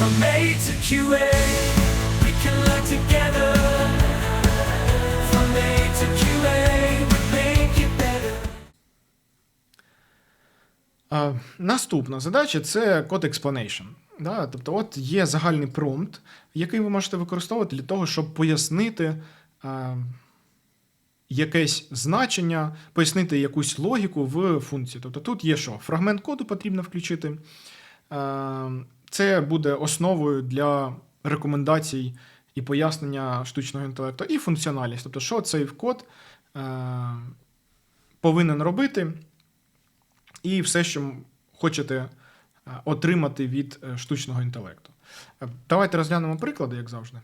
From A to QA, we can learn together. From A to QA, we make it better. Наступна задача це code explanation. Да? Тобто, от є загальний промпт, який ви можете використовувати для того, щоб пояснити а, якесь значення, пояснити якусь логіку в функції. Тобто тут є що? Фрагмент коду потрібно включити. А, це буде основою для рекомендацій і пояснення штучного інтелекту, і функціональність. Тобто, що цей код е, повинен робити, і все, що хочете е, отримати від е, штучного інтелекту. Е, Давайте розглянемо приклади, як завжди.